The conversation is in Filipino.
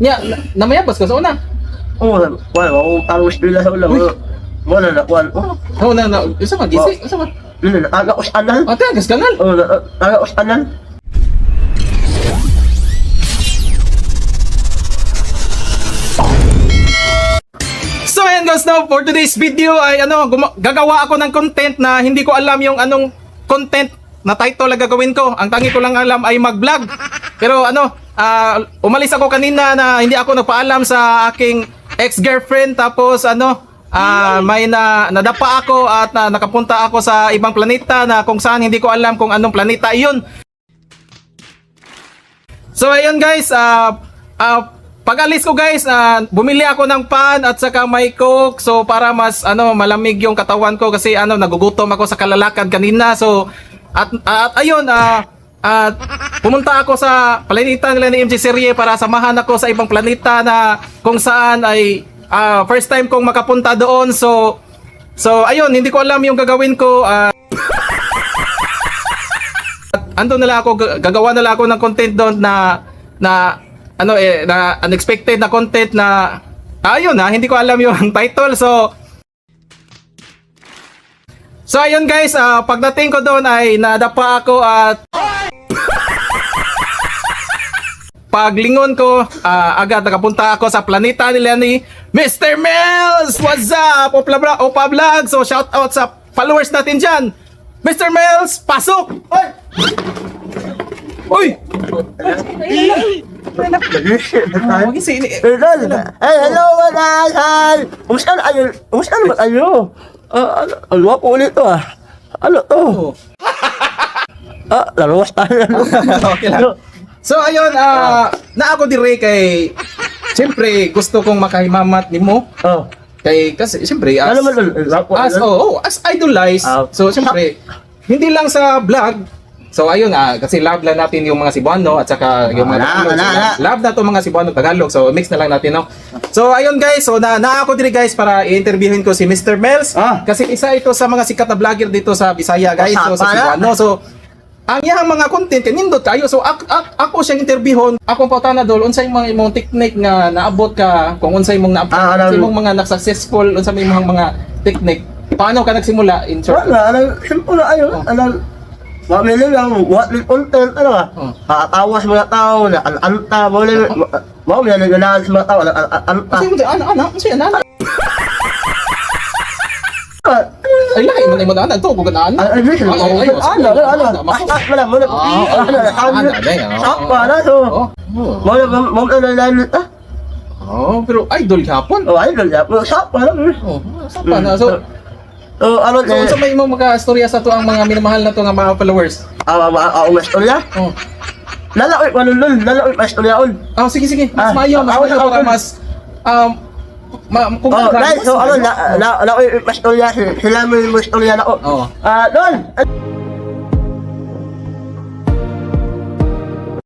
Nya, na- namayabas ka sa una. Oo, wala, wala, parang istorya sa ulam. Wala, na, wala. Oh, Oh, na, na, isa man, gisi, isa man. Nakaga ko sa anal. Ate, agas kanal. Oo, ko sa anal. So ayan guys, now for today's video ay ano, gagawa ako ng content na hindi ko alam yung anong content na title na gagawin ko. Ang tangi ko lang alam ay mag-vlog. Pero ano, ah, umalis ako kanina na hindi ako nagpaalam sa aking ex-girlfriend tapos ano, ah, may na nadapa ako at na, nakapunta ako sa ibang planeta na kung saan hindi ko alam kung anong planeta iyon. So ayun guys, ah ah, pag alis ko guys, ah, bumili ako ng pan at saka may coke so para mas ano malamig yung katawan ko kasi ano nagugutom ako sa kalalakad kanina. So at at ayun ah at pumunta ako sa planeta nila ni MJ Serie para samahan ako sa ibang planeta na kung saan ay ah, first time kong makapunta doon. So so ayun, hindi ko alam yung gagawin ko. ah, ando na ako ga- gagawa na ako ng content doon na na ano eh na unexpected na content na ayun na hindi ko alam yung title so So ayun guys, ah, pagdating ko doon ay nadapa ako at Paglingon ko, ah, agad nakapunta ako sa planeta nila ni Mr. Mels! What's up? Opa, Opa Vlog! So shout out sa followers natin dyan! Mr. Mels, pasok! Oy! Idol! Ay, hello, manahal! Kumusta na kayo? Kumusta na ba kayo? Ah, ano, ano ako ulit to ah? Ano to? Oh. Ah, larawas tayo. okay lang. So ayun, ah, na ako dire kay Siyempre, gusto kong makahimamat ni mo. Oh. Kay, kasi, siyempre, as, Ano man, as, oh, oh, as idolize. Ah. so, siyempre, hindi lang sa vlog. So, ayun nga, kasi love lang natin yung mga Cebuano at saka yung mga Wala, Tagalog. wala, So, wala. Love na to mga Cebuano Tagalog. So, mix na lang natin, no? So, ayun guys. So, na, na ako dire guys para i-interviewin ko si Mr. Mels. Ah. Kasi isa ito sa mga sikat na vlogger dito sa Bisaya, guys. So, sa. Cebuano. So, ang iyang mga content kanindot kayo so ak, ak, ako siyang interviewon akong pautana dol unsay mga imong technique nga naabot ka kung unsay imong na Ah, unsay alam- imong mga nag-successful unsay imong mga technique paano ka nagsimula in short Wala, ano, simple na ayo. Ano, Mamili lang, what with content, ano ah. Oh. Kakatawas mga tao, na anta, mamili, mamili na ganahan sa mga tao, na anta. Unsay mo ana ana unsay ana ay lahi mo na imong ana to kung ana Ay, ay, ay, Ay, ay, ay, ano, ano, ano, asas mo Ah, ah, ano, ah, ano, ah, ah, sakpa ah. na, oh. Oh muna, muna, na, na, na, ah, oh pero idol hapon oh, idol, ya, sakpa na, oh sa pa na. So so, ano, so unsa may imong mga storya sa to ang mga minamahal na to nga mga followers? Ah, ah, ah, umas storya, oh. Lalaki, manulol, lalaki, mas storya, on. Ah, sige sige. Mas Ah, maayo, mas ah, maayo ah, para ah, mas um ma kung Oh, guys, so, ano, mas- na, na, lalaki, mas storya, sila mo yung mas storya na, oh. Oo. Ah, Don,